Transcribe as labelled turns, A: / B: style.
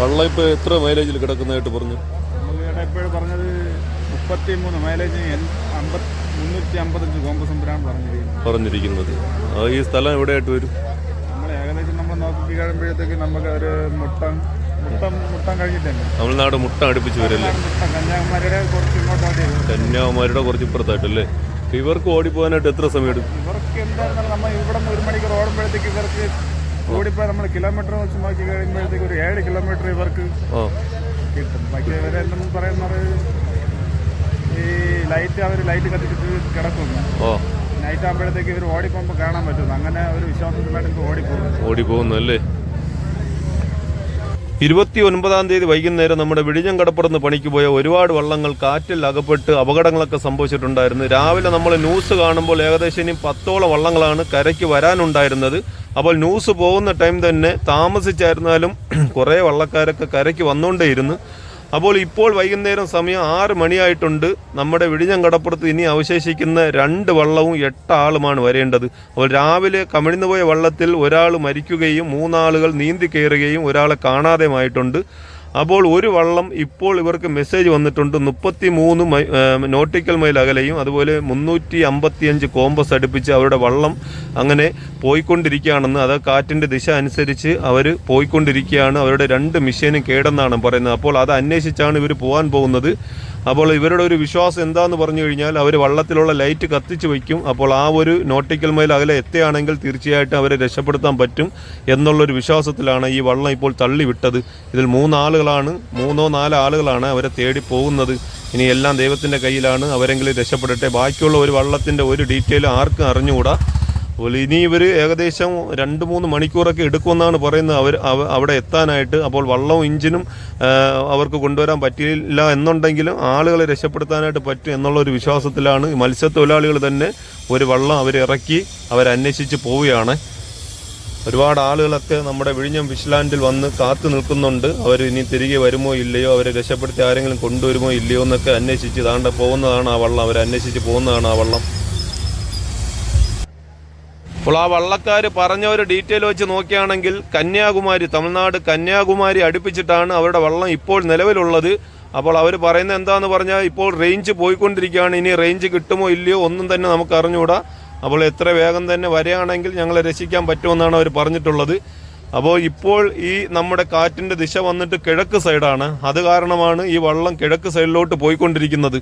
A: വള്ളം ഇപ്പോൾ എത്ര മൈലേജിൽ കിടക്കുന്നതായിട്ട് പറഞ്ഞു?
B: ഇപ്പോഴും പറഞ്ഞത് മുപ്പത്തി മൂന്ന് മൈലേജ് മുന്നൂറ്റി അമ്പത്തഞ്ച് പറഞ്ഞിരിക്കുന്നത്.
A: ഈ സ്ഥലം എവിടെയായിട്ട് വരും?
B: നമ്മൾ ഏകദേശം നമ്മൾ നോക്കി കഴിയുമ്പോഴത്തേക്ക് നമുക്ക് ഒരു മുട്ടം മുട്ടം മുട്ടം കഴിഞ്ഞിട്ടുണ്ട്
A: തമിഴ്നാട് മുട്ട അടുപ്പിച്ച് വരല്ലേ?
B: കന്യാകുമാരിയുടെ കുറച്ച് ഇങ്ങോട്ടോട്ട്
A: കന്യാകുമാരിയുടെ കുറച്ച് ഇപ്പുറത്തായിട്ടല്ലേ? ഇപ്പൊ ഇവർക്ക് ഓടിപ്പോകാനായിട്ട് എത്ര സമയം എടുക്കും?
B: ഇവർക്ക് എന്തായിരുന്നാലും നമ്മൾ ഇവിടെ ഒരു മണിക്കൂർ ഓടുമ്പോഴത്തേക്ക് ഇവർക്ക് ഓടിപ്പോൾ നമ്മൾ കിലോമീറ്റർ വെച്ച് നോക്കി കഴിയുമ്പോഴത്തേക്ക് ഒരു ഏഴ് കിലോമീറ്റർ ഇവർക്ക് കിട്ടും. ബാക്കി ഇവരെ എന്തെന്ന് പറയുന്നത് ഈ ലൈറ്റ് അവർ ലൈറ്റ് കത്തിച്ചിട്ട് കിടക്കുന്നു. നൈറ്റ് ആകുമ്പോഴത്തേക്ക് ഇവർ ഓടിപ്പോകുമ്പോൾ കാണാൻ പറ്റുന്നു. അങ്ങനെ ഒരു വിശ്വാസത്തിലായിട്ട് ഇപ്പോൾ ഓടിപ്പോകുന്നു.
A: ഓടിപ്പോകുന്നു അല്ലേ? ഇരുപത്തി ഒൻപതാം തീയതി വൈകുന്നേരം നമ്മുടെ വിഴിഞ്ഞം കടപ്പുറന്ന് പണിക്ക് പോയ ഒരുപാട് വള്ളങ്ങൾ കാറ്റിൽ അകപ്പെട്ട് അപകടങ്ങളൊക്കെ സംഭവിച്ചിട്ടുണ്ടായിരുന്നു. രാവിലെ നമ്മൾ ന്യൂസ് കാണുമ്പോൾ ഏകദേശം ഇനി പത്തോളം വള്ളങ്ങളാണ് കരയ്ക്ക് വരാനുണ്ടായിരുന്നത്. അപ്പോൾ ന്യൂസ് പോകുന്ന ടൈം തന്നെ താമസിച്ചായിരുന്നാലും കുറേ വള്ളക്കാരൊക്കെ കരയ്ക്ക് വന്നുകൊണ്ടേയിരുന്നു. അപ്പോൾ ഇപ്പോൾ വൈകുന്നേരം സമയം ആറ് മണിയായിട്ടുണ്ട്. നമ്മുടെ വിഴിഞ്ഞം കടപ്പുറത്ത് ഇനി അവശേഷിക്കുന്ന രണ്ട് വള്ളവും എട്ട് ആളുമാണ് വരേണ്ടത്. അപ്പോൾ രാവിലെ കമിഴ്ന്നു പോയ വള്ളത്തിൽ ഒരാൾ മരിക്കുകയും മൂന്നാളുകൾ നീന്തി കയറുകയും ഒരാളെ കാണാതെയുമായിട്ടുണ്ട്. അപ്പോൾ ഒരു വള്ളം ഇപ്പോൾ ഇവർക്ക് മെസ്സേജ് വന്നിട്ടുണ്ട്. മുപ്പത്തി മൂന്ന് നോട്ടിക്കൽ മൈൽ അകലെയും അതുപോലെ മുന്നൂറ്റി അമ്പത്തിയഞ്ച് കോമ്പസ് അടുപ്പിച്ച് അവരുടെ വള്ളം അങ്ങനെ പോയിക്കൊണ്ടിരിക്കുകയാണെന്ന് അത് കാറ്റിന്റെ ദിശ അനുസരിച്ച് അവർ പോയിക്കൊണ്ടിരിക്കുകയാണ്. അവരുടെ രണ്ട് മിഷനും കേടെന്നാണ് പറയുന്നത്. അപ്പോൾ അത് അന്വേഷിച്ചാണ് ഇവർ പോകാൻ പോകുന്നത്. അപ്പോൾ ഇവരുടെ ഒരു വിശ്വാസം എന്താന്ന് പറഞ്ഞു കഴിഞ്ഞാൽ അവർ വള്ളത്തിലുള്ള ലൈറ്റ് കത്തിച്ച് വയ്ക്കും. അപ്പോൾ ആ ഒരു നോട്ടിക്കൽ മൈൽ അകലെ എത്തുകയാണെങ്കിൽ തീർച്ചയായിട്ടും അവരെ രക്ഷപ്പെടുത്താൻ പറ്റും എന്നുള്ളൊരു വിശ്വാസത്തിലാണ് ഈ വള്ളം ഇപ്പോൾ തള്ളിവിട്ടത്. ഇതിൽ മൂന്നാളുകളാണ് മൂന്നോ നാലോ ആളുകളാണ് അവരെ തേടി പോകുന്നത്. ഇനി എല്ലാം ദൈവത്തിന്റെ കയ്യിലാണ്. അവരെങ്കിലും രക്ഷപ്പെടട്ടെ. ബാക്കിയുള്ള ഒരു വള്ളത്തിന്റെ ഒരു ഡീറ്റെയിൽ ആർക്കും അറിഞ്ഞുകൂടാ. ഇനി ഇവർ ഏകദേശം രണ്ട് മൂന്ന് മണിക്കൂറൊക്കെ എടുക്കുമെന്നാണ് പറയുന്നത്. അവർ അവിടെ എത്താനായിട്ട് അപ്പോൾ വള്ളവും ഇഞ്ചിനും അവർക്ക് കൊണ്ടുവരാൻ പറ്റിയില്ല എന്നുണ്ടെങ്കിലും ആളുകളെ രക്ഷപ്പെടുത്താനായിട്ട് പറ്റും എന്നുള്ള ഒരു വിശ്വാസത്തിലാണ് മത്സ്യത്തൊഴിലാളികൾ തന്നെ ഒരു വള്ളം അവരിറക്കി അവരന്വേഷിച്ച് പോവുകയാണ്. ഒരുപാട് ആളുകളൊക്കെ നമ്മുടെ വിഴിഞ്ഞം ഫിഷ്ലാൻഡിൽ വന്ന് കാത്തു നിൽക്കുന്നുണ്ട്. അവർ ഇനി തിരികെ വരുമോ ഇല്ലയോ അവരെ രക്ഷപ്പെടുത്തി ആരെങ്കിലും കൊണ്ടുവരുമോ ഇല്ലയോ എന്നൊക്കെ അന്വേഷിച്ച് താണ്ട പോകുന്നതാണ് ആ വള്ളം. അവർ അന്വേഷിച്ച് പോകുന്നതാണ് ആ വള്ളം. അപ്പോൾ ആ വള്ളക്കാർ പറഞ്ഞ ഒരു ഡീറ്റെയിൽ വെച്ച് നോക്കുകയാണെങ്കിൽ കന്യാകുമാരി തമിഴ്നാട് കന്യാകുമാരി അടുപ്പിച്ചിട്ടാണ് അവരുടെ വള്ളം ഇപ്പോൾ നിലവിലുള്ളത്. അപ്പോൾ അവർ പറയുന്നത് എന്താണെന്ന് പറഞ്ഞാൽ ഇപ്പോൾ റേഞ്ച് പോയിക്കൊണ്ടിരിക്കുകയാണ്. ഇനി റേഞ്ച് കിട്ടുമോ ഇല്ലയോ ഒന്നും തന്നെ നമുക്ക് അറിഞ്ഞുകൂടാ. അപ്പോൾ എത്ര വേഗം തന്നെ വരികയാണെങ്കിൽ ഞങ്ങളെ രക്ഷിക്കാൻ പറ്റുമെന്നാണ് അവർ പറഞ്ഞിട്ടുള്ളത്. അപ്പോൾ ഇപ്പോൾ ഈ നമ്മുടെ കാറ്റിന്റെ ദിശ വന്നിട്ട് കിഴക്ക് സൈഡാണ് അത് കാരണമാണ് ഈ വള്ളം കിഴക്ക് സൈഡിലോട്ട് പോയിക്കൊണ്ടിരിക്കുന്നത്.